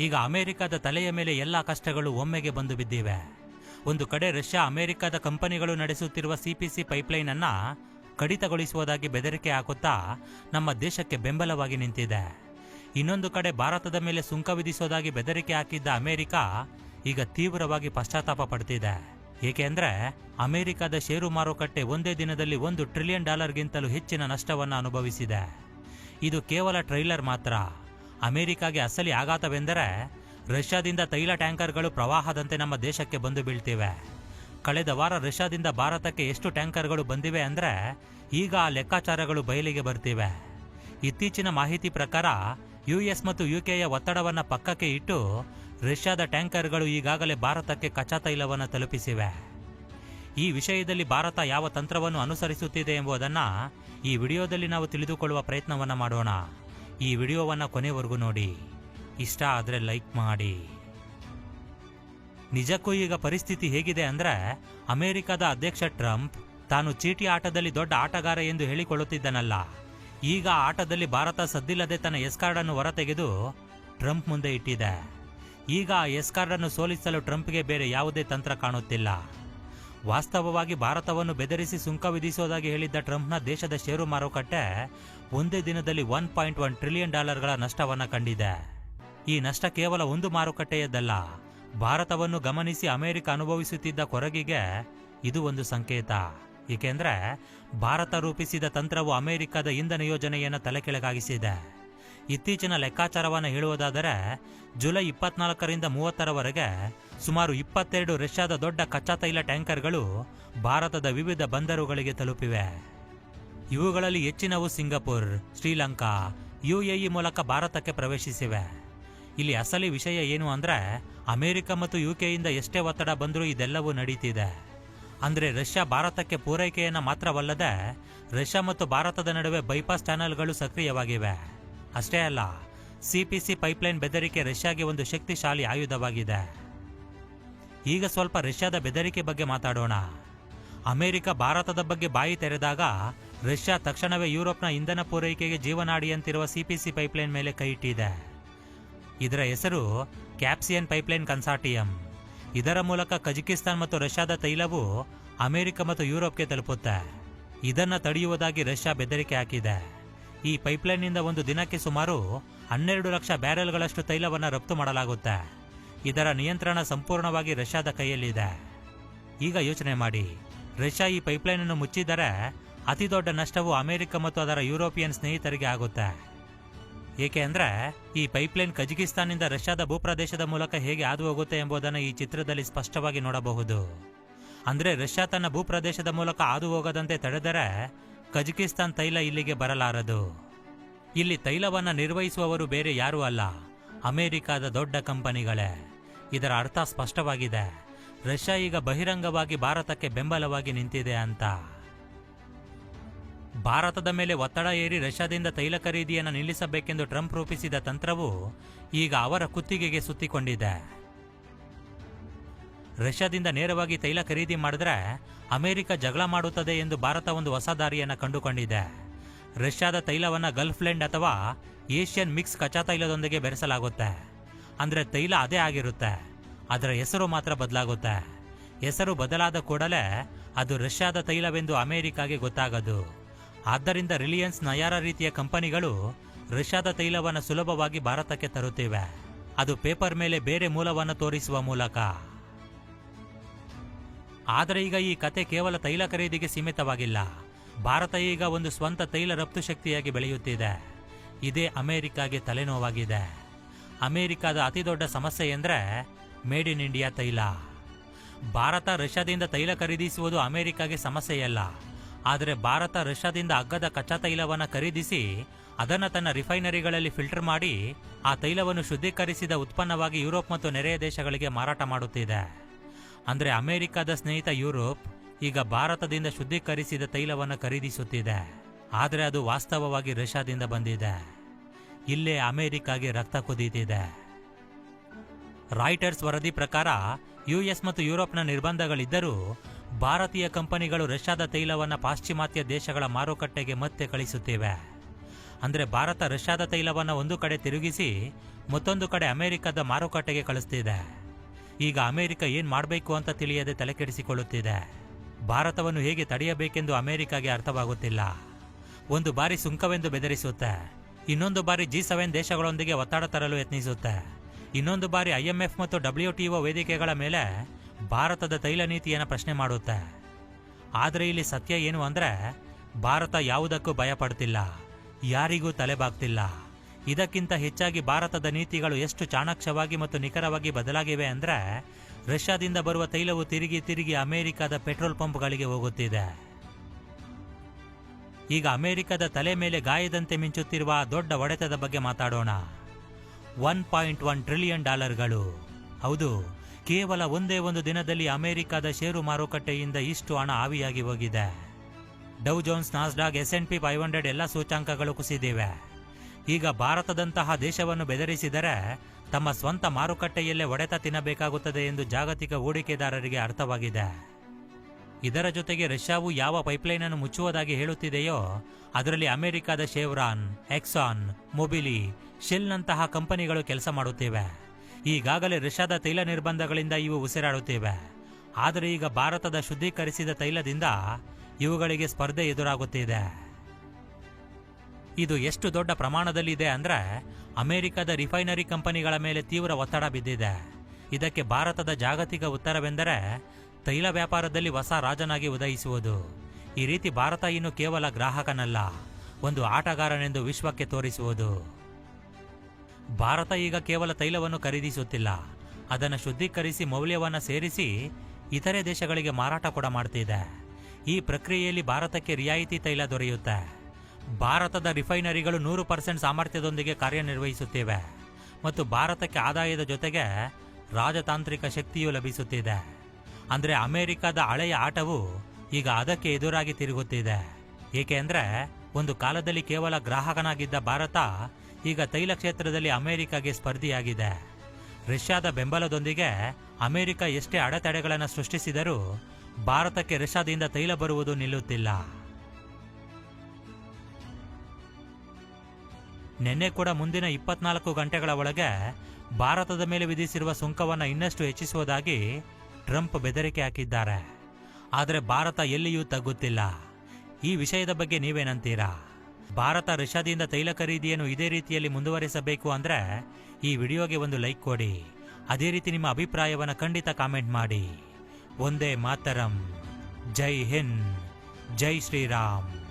ಈಗ ಅಮೆರಿಕದ ತಲೆಯ ಮೇಲೆ ಎಲ್ಲ ಕಷ್ಟಗಳು ಒಮ್ಮೆಗೆ ಬಂದು ಬಿದ್ದಿವೆ. ಒಂದು ಕಡೆ ರಷ್ಯಾ ಅಮೆರಿಕದ ಕಂಪನಿಗಳು ನಡೆಸುತ್ತಿರುವ ಸಿಪಿಸಿ ಪೈಪ್ಲೈನ್ ಅನ್ನ ಕಡಿತಗೊಳಿಸುವುದಾಗಿ ಬೆದರಿಕೆ ಹಾಕುತ್ತಾ ನಮ್ಮ ದೇಶಕ್ಕೆ ಬೆಂಬಲವಾಗಿ ನಿಂತಿದೆ. ಇನ್ನೊಂದು ಕಡೆ ಭಾರತದ ಮೇಲೆ ಸುಂಕ ವಿಧಿಸೋದಾಗಿ ಬೆದರಿಕೆ ಹಾಕಿದ್ದ ಅಮೆರಿಕ ಈಗ ತೀವ್ರವಾಗಿ ಪಶ್ಚಾತ್ತಾಪ ಪಡ್ತಿದೆ. ಏಕೆಂದರೆ ಅಮೆರಿಕದ ಷೇರು ಮಾರುಕಟ್ಟೆ ಒಂದೇ ದಿನದಲ್ಲಿ ಒಂದು ಟ್ರಿಲಿಯನ್ ಡಾಲರ್ಗಿಂತಲೂ ಹೆಚ್ಚಿನ ನಷ್ಟವನ್ನು ಅನುಭವಿಸಿದೆ. ಇದು ಕೇವಲ ಟ್ರೈಲರ್ ಮಾತ್ರ. ಅಮೆರಿಕಾಗೆ ಅಸಲಿ ಆಘಾತವೆಂದರೆ ರಷ್ಯಾದಿಂದ ತೈಲ ಟ್ಯಾಂಕರ್ಗಳು ಪ್ರವಾಹದಂತೆ ನಮ್ಮ ದೇಶಕ್ಕೆ ಬಂದು ಬೀಳ್ತಿವೆ. ಕಳೆದ ವಾರ ರಷ್ಯಾದಿಂದ ಭಾರತಕ್ಕೆ ಎಷ್ಟು ಟ್ಯಾಂಕರ್ಗಳು ಬಂದಿವೆ ಅಂದರೆ ಈಗ ಆ ಲೆಕ್ಕಾಚಾರಗಳು ಬಯಲಿಗೆ ಬರ್ತಿವೆ. ಇತ್ತೀಚಿನ ಮಾಹಿತಿ ಪ್ರಕಾರ ಯು ಎಸ್ ಮತ್ತು ಯು ಕೆಯ ಒತ್ತಡವನ್ನು ಪಕ್ಕಕ್ಕೆ ಇಟ್ಟು ರಷ್ಯಾದ ಟ್ಯಾಂಕರ್ಗಳು ಈಗಾಗಲೇ ಭಾರತಕ್ಕೆ ಕಚ್ಚಾ ತೈಲವನ್ನು ತಲುಪಿಸಿವೆ. ಈ ವಿಷಯದಲ್ಲಿ ಭಾರತ ಯಾವ ತಂತ್ರವನ್ನು ಅನುಸರಿಸುತ್ತಿದೆ ಎಂಬುದನ್ನು ಈ ವಿಡಿಯೋದಲ್ಲಿ ನಾವು ತಿಳಿದುಕೊಳ್ಳುವ ಪ್ರಯತ್ನವನ್ನು ಮಾಡೋಣ. ಈ ವಿಡಿಯೋವನ್ನು ಕೊನೆವರೆಗೂ ನೋಡಿ. ಇಷ್ಟ ಆದರೆ ಲೈಕ್ ಮಾಡಿ. ನಿಜಕ್ಕೂ ಈಗ ಪರಿಸ್ಥಿತಿ ಹೇಗಿದೆ ಅಂದರೆ ಅಮೆರಿಕದ ಅಧ್ಯಕ್ಷ ಟ್ರಂಪ್ ತಾನು ಚೀಟಿ ಆಟದಲ್ಲಿ ದೊಡ್ಡ ಆಟಗಾರ ಎಂದು ಹೇಳಿಕೊಳ್ಳುತ್ತಿದ್ದನಲ್ಲ. ಈಗ ಆಟದಲ್ಲಿ ಭಾರತ ಸದ್ದಿಲ್ಲದೆ ತನ್ನ ಎಸ್ ಕಾರ್ಡನ್ನು ಹೊರತೆಗೆದು ಟ್ರಂಪ್ ಮುಂದೆ ಇಟ್ಟಿದೆ. ಈಗ ಆ ಎಸ್ ಕಾರ್ಡನ್ನು ಸೋಲಿಸಲು ಟ್ರಂಪ್ಗೆ ಬೇರೆ ಯಾವುದೇ ತಂತ್ರ ಕಾಣುತ್ತಿಲ್ಲ. ವಾಸ್ತವವಾಗಿ ಭಾರತವನ್ನು ಬೆದರಿಸಿ ಸುಂಕ ವಿಧಿಸೋದಾಗಿ ಹೇಳಿದ್ದ ಟ್ರಂಪ್ನ ದೇಶದ ಷೇರು ಮಾರುಕಟ್ಟೆ ಒಂದೇ ದಿನದಲ್ಲಿ ಒನ್ ಪಾಯಿಂಟ್ ಒನ್ ಟ್ರಿಲಿಯನ್ ಡಾಲರ್ಗಳ ನಷ್ಟವನ್ನು ಕಂಡಿದೆ. ಈ ನಷ್ಟ ಕೇವಲ ಒಂದು ಮಾರುಕಟ್ಟೆಯದ್ದಲ್ಲ, ಭಾರತವನ್ನು ಗಮನಿಸಿ ಅಮೆರಿಕ ಅನುಭವಿಸುತ್ತಿದ್ದ ಕೊರಗಿಗೆ ಇದು ಒಂದು ಸಂಕೇತ. ಏಕೆಂದರೆ ಭಾರತ ರೂಪಿಸಿದ ತಂತ್ರವು ಅಮೆರಿಕದ ಇಂಧನ ಯೋಜನೆಯನ್ನು ತಲೆಕೆಳಗಾಗಿಸಿದೆ. ಇತ್ತೀಚಿನ ಲೆಕ್ಕಾಚಾರವನ್ನು ಹೇಳುವುದಾದರೆ, ಜುಲೈ ಇಪ್ಪತ್ನಾಲ್ಕರಿಂದ ಮೂವತ್ತರವರೆಗೆ ಸುಮಾರು ಇಪ್ಪತ್ತೆರಡು ರಷ್ಯಾದ ದೊಡ್ಡ ಕಚ್ಚಾ ತೈಲ ಟ್ಯಾಂಕರ್ಗಳು ಭಾರತದ ವಿವಿಧ ಬಂದರುಗಳಿಗೆ ತಲುಪಿವೆ. ಇವುಗಳಲ್ಲಿ ಹೆಚ್ಚಿನವು ಸಿಂಗಪುರ್, ಶ್ರೀಲಂಕಾ, ಯುಎಇ ಮೂಲಕ ಭಾರತಕ್ಕೆ ಪ್ರವೇಶಿಸಿವೆ. ಇಲ್ಲಿ ಅಸಲಿ ವಿಷಯ ಏನು ಅಂದರೆ ಅಮೆರಿಕ ಮತ್ತು ಯುಕೆಯಿಂದ ಎಷ್ಟೇ ಒತ್ತಡ ಬಂದರೂ ಇದೆಲ್ಲವೂ ನಡೀತಿದೆ. ಅಂದರೆ ರಷ್ಯಾ ಭಾರತಕ್ಕೆ ಪೂರೈಕೆಯನ್ನು ಮಾತ್ರವಲ್ಲದೆ ರಷ್ಯಾ ಮತ್ತು ಭಾರತದ ನಡುವೆ ಬೈಪಾಸ್ ಚಾನೆಲ್ಗಳು ಸಕ್ರಿಯವಾಗಿವೆ. ಅಷ್ಟೇ ಅಲ್ಲ ಸಿಪಿಸಿ ಪೈಪ್ಲೈನ್ ಬೆದರಿಕೆ ರಷ್ಯಾಗೆ ಒಂದು ಶಕ್ತಿಶಾಲಿ ಆಯುಧವಾಗಿದೆ. ಈಗ ಸ್ವಲ್ಪ ರಷ್ಯಾದ ಬೆದರಿಕೆ ಬಗ್ಗೆ ಮಾತಾಡೋಣ. ಅಮೆರಿಕ ಭಾರತದ ಬಗ್ಗೆ ಬಾಯಿ ತೆರೆದಾಗ ರಷ್ಯಾ ತಕ್ಷಣವೇ ಯುರೋಪ್ನ ಇಂಧನ ಪೂರೈಕೆಗೆ ಜೀವನಾಡಿಯಂತಿರುವ ಸಿಪಿಸಿ ಪೈಪ್ಲೈನ್ ಮೇಲೆ ಕೈ ಇಟ್ಟಿದೆ. ಇದರ ಹೆಸರು ಕ್ಯಾಪ್ಸಿಯನ್ ಪೈಪ್ಲೈನ್ ಕನ್ಸಾರ್ಟಿಯಂ. ಇದರ ಮೂಲಕ ಕಜಕಿಸ್ತಾನ್ ಮತ್ತು ರಷ್ಯಾದ ತೈಲವು ಅಮೆರಿಕ ಮತ್ತು ಯುರೋಪ್ಗೆ ತಲುಪುತ್ತೆ. ಇದನ್ನು ತಡೆಯುವುದಾಗಿ ರಷ್ಯಾ ಬೆದರಿಕೆ ಹಾಕಿದೆ. ಈ ಪೈಪ್ಲೈನ್ನಿಂದ ಒಂದು ದಿನಕ್ಕೆ ಸುಮಾರು ಹನ್ನೆರಡು ಲಕ್ಷ ಬ್ಯಾರೆಲ್ಗಳಷ್ಟು ತೈಲವನ್ನು ರಫ್ತು ಮಾಡಲಾಗುತ್ತೆ. ಇದರ ನಿಯಂತ್ರಣ ಸಂಪೂರ್ಣವಾಗಿ ರಷ್ಯಾದ ಕೈಯಲ್ಲಿದೆ. ಈಗ ಯೋಚನೆ ಮಾಡಿ. ರಷ್ಯಾ ಈ ಪೈಪ್ಲೈನ್ ಅನ್ನು ಮುಚ್ಚಿದರೆ ಅತಿ ದೊಡ್ಡ ನಷ್ಟವು ಅಮೆರಿಕ ಮತ್ತು ಅದರ ಯುರೋಪಿಯನ್ ಸ್ನೇಹಿತರಿಗೆ ಆಗುತ್ತೆ. ಏಕೆ ಅಂದ್ರೆ ಈ ಪೈಪ್ಲೈನ್ ಕಜಕಿಸ್ತಾನ್ನಿಂದ ರಷ್ಯಾದ ಭೂಪ್ರದೇಶದ ಮೂಲಕ ಹೇಗೆ ಹಾದು ಹೋಗುತ್ತೆ ಎಂಬುದನ್ನು ಈ ಚಿತ್ರದಲ್ಲಿ ಸ್ಪಷ್ಟವಾಗಿ ನೋಡಬಹುದು. ಅಂದ್ರೆ ರಷ್ಯಾ ತನ್ನ ಭೂಪ್ರದೇಶದ ಮೂಲಕ ಹಾದು ಹೋಗದಂತೆ ತಡೆದರೆ ಕಜಕಿಸ್ತಾನ್ ತೈಲ ಇಲ್ಲಿಗೆ ಬರಲಾರದು. ಇಲ್ಲಿ ತೈಲವನ್ನು ನಿರ್ವಹಿಸುವವರು ಬೇರೆ ಯಾರೂ ಅಲ್ಲ. ಅಮೆರಿಕದ ದೊಡ್ಡ ಕಂಪನಿಗಳೇ. ಇದರ ಅರ್ಥ ಸ್ಪಷ್ಟವಾಗಿದೆ. ರಷ್ಯಾ ಈಗ ಬಹಿರಂಗವಾಗಿ ಭಾರತಕ್ಕೆ ಬೆಂಬಲವಾಗಿ ನಿಂತಿದೆ ಅಂತ. ಭಾರತದ ಮೇಲೆ ಒತ್ತಡ ಏರಿ ರಷ್ಯಾದಿಂದ ತೈಲ ಖರೀದಿಯನ್ನು ನಿಲ್ಲಿಸಬೇಕೆಂದು ಟ್ರಂಪ್ ರೂಪಿಸಿದ ತಂತ್ರವು ಈಗ ಅವರ ಕುತ್ತಿಗೆಗೆ ಸುತ್ತಿಕೊಂಡಿದೆ. ರಷ್ಯಾದಿಂದ ನೇರವಾಗಿ ತೈಲ ಖರೀದಿ ಮಾಡಿದ್ರೆ ಅಮೆರಿಕ ಜಗಳ ಮಾಡುತ್ತದೆ ಎಂದು ಭಾರತ ಒಂದು ಹೊಸ ದಾರಿಯನ್ನು ಕಂಡುಕೊಂಡಿದೆ. ರಷ್ಯಾದ ತೈಲವನ್ನು ಗಲ್ಫ್ ಲ್ಯಾಂಡ್ ಅಥವಾ ಏಷ್ಯನ್ ಮಿಕ್ಸ್ ಕಚ್ಚಾ ತೈಲದೊಂದಿಗೆ ಬೆರೆಸಲಾಗುತ್ತೆ. ಅಂದ್ರೆ ತೈಲ ಅದೇ ಆಗಿರುತ್ತೆ. ಅದರ ಹೆಸರು ಮಾತ್ರ ಬದಲಾಗುತ್ತೆ. ಹೆಸರು ಬದಲಾದ ಕೂಡಲೇ ಅದು ರಷ್ಯಾದ ತೈಲವೆಂದು ಅಮೆರಿಕಾಗೆ ಗೊತ್ತಾಗದು. ಆದ್ದರಿಂದ ರಿಲಿಯನ್ಸ್ ನಯಾರ ರೀತಿಯ ಕಂಪನಿಗಳು ರಷ್ಯಾದ ತೈಲವನ್ನು ಸುಲಭವಾಗಿ ಭಾರತಕ್ಕೆ ತರುತ್ತಿವೆ. ಅದು ಪೇಪರ್ ಮೇಲೆ ಬೇರೆ ಮೂಲವನ್ನು ತೋರಿಸುವ ಮೂಲಕ. ಆದರೆ ಈಗ ಈ ಕತೆ ಕೇವಲ ತೈಲ ಖರೀದಿಗೆ ಸೀಮಿತವಾಗಿಲ್ಲ. ಭಾರತ ಈಗ ಒಂದು ಸ್ವಂತ ತೈಲ ರಫ್ತು ಶಕ್ತಿಯಾಗಿ ಬೆಳೆಯುತ್ತಿದೆ. ಇದೇ ಅಮೆರಿಕಾಗೆ ತಲೆನೋವಾಗಿದೆ. ಅಮೆರಿಕದ ಅತಿದೊಡ್ಡ ಸಮಸ್ಯೆ ಎಂದರೆ ಮೇಡ್ ಇನ್ ಇಂಡಿಯಾ ತೈಲ. ಭಾರತ ರಷ್ಯಾದಿಂದ ತೈಲ ಖರೀದಿಸುವುದು ಅಮೆರಿಕಾಗೆ ಸಮಸ್ಯೆಯಲ್ಲ. ಆದರೆ ಭಾರತ ರಷ್ಯಾದಿಂದ ಅಗ್ಗದ ಕಚ್ಚಾ ತೈಲವನ್ನು ಖರೀದಿಸಿ ಅದನ್ನು ತನ್ನ ರಿಫೈನರಿಗಳಲ್ಲಿ ಫಿಲ್ಟರ್ ಮಾಡಿ ಆ ತೈಲವನ್ನು ಶುದ್ಧೀಕರಿಸಿದ ಉತ್ಪನ್ನವಾಗಿ ಯುರೋಪ್ ಮತ್ತು ನೆರೆಯ ದೇಶಗಳಿಗೆ ಮಾರಾಟ ಮಾಡುತ್ತಿದೆ. ಅಂದರೆ ಅಮೆರಿಕದ ಸ್ನೇಹಿತ ಯುರೋಪ್ ಈಗ ಭಾರತದಿಂದ ಶುದ್ಧೀಕರಿಸಿದ ತೈಲವನ್ನು ಖರೀದಿಸುತ್ತಿದೆ. ಆದರೆ ಅದು ವಾಸ್ತವವಾಗಿ ರಷ್ಯಾದಿಂದ ಬಂದಿದೆ. ಇಲ್ಲೇ ಅಮೆರಿಕಾಗೆ ರಕ್ತ ಕುದೀತಿದೆ. ರಾಯ್ಟರ್ಸ್ ವರದಿ ಪ್ರಕಾರ, ಯುಎಸ್ ಮತ್ತು ಯುರೋಪ್ನ ನಿರ್ಬಂಧಗಳಿದ್ದರೂ, ಭಾರತೀಯ ಕಂಪನಿಗಳು ರಷ್ಯಾದ ತೈಲವನ್ನು ಪಾಶ್ಚಿಮಾತ್ಯ ದೇಶಗಳ ಮಾರುಕಟ್ಟೆಗೆ ಮತ್ತೆ ಕಳಿಸುತ್ತಿವೆ. ಅಂದರೆ ಭಾರತ ರಷ್ಯಾದ ತೈಲವನ್ನು ಒಂದು ಕಡೆ ತಿರುಗಿಸಿ, ಮತ್ತೊಂದು ಕಡೆ ಅಮೆರಿಕದ ಮಾರುಕಟ್ಟೆಗೆ ಕಳಿಸ್ತಿದೆ. ಈಗ ಅಮೆರಿಕ ಏನು ಮಾಡಬೇಕು ಅಂತ ತಿಳಿಯದೆ ತಲೆಕೆಡಿಸಿಕೊಳ್ಳುತ್ತಿದೆ. ಭಾರತವನ್ನು ಹೇಗೆ ತಡೆಯಬೇಕೆಂದು ಅಮೆರಿಕಾಗೆ ಅರ್ಥವಾಗುತ್ತಿಲ್ಲ. ಒಂದು ಬಾರಿ ಸುಂಕವೆಂದು ಬೆದರಿಸುತ್ತೆ. ಇನ್ನೊಂದು ಬಾರಿ ಜಿ ಸೆವೆನ್ ದೇಶಗಳೊಂದಿಗೆ ಒತ್ತಡ ತರಲು ಯತ್ನಿಸುತ್ತೆ. ಇನ್ನೊಂದು ಬಾರಿ ಐಎಂಎಫ್ ಮತ್ತು ಡಬ್ಲ್ಯೂ ಟಿಒ ವೇದಿಕೆಗಳ ಮೇಲೆ ಭಾರತದ ತೈಲ ನೀತಿಯನ್ನು ಪ್ರಶ್ನೆ ಮಾಡುತ್ತೆ. ಆದರೆ ಇಲ್ಲಿ ಸತ್ಯ ಏನು ಅಂದರೆ ಭಾರತ ಯಾವುದಕ್ಕೂ ಭಯಪಡ್ತಿಲ್ಲ, ಯಾರಿಗೂ ತಲೆಬಾಗ್ತಿಲ್ಲ. ಇದಕ್ಕಿಂತ ಹೆಚ್ಚಾಗಿ ಭಾರತದ ನೀತಿಗಳು ಎಷ್ಟು ಚಾಣಾಕ್ಷವಾಗಿ ಮತ್ತು ನಿಖರವಾಗಿ ಬದಲಾಗಿವೆ ಅಂದರೆ ರಷ್ಯಾದಿಂದ ಬರುವ ತೈಲವು ತಿರುಗಿ ತಿರುಗಿ ಅಮೆರಿಕದ ಪೆಟ್ರೋಲ್ ಪಂಪ್ಗಳಿಗೆ ಹೋಗುತ್ತಿದೆ. ಈಗ ಅಮೆರಿಕದ ತಲೆ ಮೇಲೆ ಗಾಯದಂತೆ ಮಿಂಚುತ್ತಿರುವ ದೊಡ್ಡ ಒಡೆತದ ಬಗ್ಗೆ ಮಾತಾಡೋಣ. ಒನ್ ಪಾಯಿಂಟ್ ಒನ್ ಟ್ರಿಲಿಯನ್ ಡಾಲರ್ಗಳು. ಹೌದು, ಕೇವಲ ಒಂದೇ ಒಂದು ದಿನದಲ್ಲಿ ಅಮೆರಿಕದ ಷೇರು ಮಾರುಕಟ್ಟೆಯಿಂದ ಇಷ್ಟು ಹಣ ಆವಿಯಾಗಿ ಹೋಗಿದೆ. Dow Jones Nasdaq S and P five hundred ಎಲ್ಲ ಸೂಚಾಂಕಗಳು ಕುಸಿದಿವೆ. ಈಗ ಭಾರತದಂತಹ ದೇಶವನ್ನು ಬೆದರಿಸಿದರೆ ತಮ್ಮ ಸ್ವಂತ ಮಾರುಕಟ್ಟೆಯಲ್ಲೇ ಒಡೆತ ತಿನ್ನಬೇಕಾಗುತ್ತದೆ ಎಂದು ಜಾಗತಿಕ ಹೂಡಿಕೆದಾರರಿಗೆ ಅರ್ಥವಾಗಿದೆ. ಇದರ ಜೊತೆಗೆ ರಷ್ಯಾವು ಯಾವ ಪೈಪ್ಲೈನ್ ಅನ್ನು ಮುಚ್ಚುವುದಾಗಿ ಹೇಳುತ್ತಿದೆಯೋ, ಅದರಲ್ಲಿ ಅಮೆರಿಕದ ಶೇವ್ರಾನ್, ಎಕ್ಸಾನ್, ಮೊಬಿಲಿ, ಶೆಲ್ನಂತಹ ಕಂಪನಿಗಳು ಕೆಲಸ ಮಾಡುತ್ತಿವೆ. ಈಗಾಗಲೇ ರಷ್ಯಾದ ತೈಲ ನಿರ್ಬಂಧಗಳಿಂದ ಇವು ಉಸಿರಾಡುತ್ತಿವೆ. ಆದರೆ ಈಗ ಭಾರತದ ಶುದ್ಧೀಕರಿಸಿದ ತೈಲದಿಂದ ಇವುಗಳಿಗೆ ಸ್ಪರ್ಧೆ ಎದುರಾಗುತ್ತಿದೆ. ಇದು ಎಷ್ಟು ದೊಡ್ಡ ಪ್ರಮಾಣದಲ್ಲಿದೆ ಅಂದ್ರೆ ಅಮೆರಿಕದ ರಿಫೈನರಿ ಕಂಪನಿಗಳ ಮೇಲೆ ತೀವ್ರ ಒತ್ತಡ ಬಿದ್ದಿದೆ. ಇದಕ್ಕೆ ಭಾರತದ ಜಾಗತಿಕ ಉತ್ತರವೆಂದರೆ ತೈಲ ವ್ಯಾಪಾರದಲ್ಲಿ ಹೊಸ ರಾಜನಾಗಿ ಉದಯಿಸುವುದು. ಈ ರೀತಿ ಭಾರತ ಇನ್ನು ಕೇವಲ ಗ್ರಾಹಕನಲ್ಲ, ಒಂದು ಆಟಗಾರನೆಂದು ವಿಶ್ವಕ್ಕೆ ತೋರಿಸುವುದು. ಭಾರತ ಈಗ ಕೇವಲ ತೈಲವನ್ನು ಖರೀದಿಸುತ್ತಿಲ್ಲ, ಅದನ್ನು ಶುದ್ಧೀಕರಿಸಿ ಮೌಲ್ಯವನ್ನು ಸೇರಿಸಿ ಇತರೆ ದೇಶಗಳಿಗೆ ಮಾರಾಟ ಕೂಡ ಮಾಡ್ತಿದೆ. ಈ ಪ್ರಕ್ರಿಯೆಯಲ್ಲಿ ಭಾರತಕ್ಕೆ ರಿಯಾಯಿತಿ ತೈಲ ದೊರೆಯುತ್ತೆ. ಭಾರತದ ರಿಫೈನರಿಗಳು ನೂರು ಪರ್ಸೆಂಟ್ ಸಾಮರ್ಥ್ಯದೊಂದಿಗೆ ಕಾರ್ಯನಿರ್ವಹಿಸುತ್ತಿವೆ, ಮತ್ತು ಭಾರತಕ್ಕೆ ಆದಾಯದ ಜೊತೆಗೆ ರಾಜತಾಂತ್ರಿಕ ಶಕ್ತಿಯೂ ಲಭಿಸುತ್ತಿದೆ. ಅಂದ್ರೆ ಅಮೆರಿಕದ ಹಳೆಯ ಆಟವು ಈಗ ಅದಕ್ಕೆ ಎದುರಾಗಿ ತಿರುಗುತ್ತಿದೆ. ಏಕೆಂದ್ರೆ ಒಂದು ಕಾಲದಲ್ಲಿ ಕೇವಲ ಗ್ರಾಹಕನಾಗಿದ್ದ ಭಾರತ ಈಗ ತೈಲ ಕ್ಷೇತ್ರದಲ್ಲಿ ಅಮೆರಿಕಗೆ ಸ್ಪರ್ಧಿಯಾಗಿದೆ. ರಷ್ಯಾದ ಬೆಂಬಲದೊಂದಿಗೆ ಅಮೆರಿಕ ಎಷ್ಟೇ ಅಡೆತಡೆಗಳನ್ನು ಸೃಷ್ಟಿಸಿದರೂ ಭಾರತಕ್ಕೆ ರಷ್ಯಾದಿಂದ ತೈಲ ಬರುವುದು ನಿಲ್ಲುತ್ತಿಲ್ಲ. ನಿನ್ನೆ ಕೂಡ ಮುಂದಿನ ಇಪ್ಪತ್ನಾಲ್ಕು ಗಂಟೆಗಳ ಒಳಗೆ ಭಾರತದ ಮೇಲೆ ವಿಧಿಸಿರುವ ಸುಂಕವನ್ನು ಇನ್ನಷ್ಟು ಹೆಚ್ಚಿಸುವುದಾಗಿ ಟ್ರಂಪ್ ಬೆದರಿಕೆ ಹಾಕಿದ್ದಾರೆ. ಆದರೆ ಭಾರತ ಎಲ್ಲಿಯೂ ತಗ್ಗುತ್ತಿಲ್ಲ. ಈ ವಿಷಯದ ಬಗ್ಗೆ ನೀವೇನಂತೀರಾ? ಭಾರತ ರಷ್ಯಾದಿಂದ ತೈಲ ಖರೀದಿಯನ್ನು ಇದೇ ರೀತಿಯಲ್ಲಿ ಮುಂದುವರಿಸಬೇಕು ಅಂದರೆ ಈ ವಿಡಿಯೋಗೆ ಒಂದು ಲೈಕ್ ಕೊಡಿ. ಅದೇ ರೀತಿ ನಿಮ್ಮ ಅಭಿಪ್ರಾಯವನ್ನು ಖಂಡಿತ ಕಾಮೆಂಟ್ ಮಾಡಿ. ಒಂದೇ ಮಾತರಂ. ಜೈ ಹಿಂದ್. ಜೈ ಶ್ರೀರಾಮ್.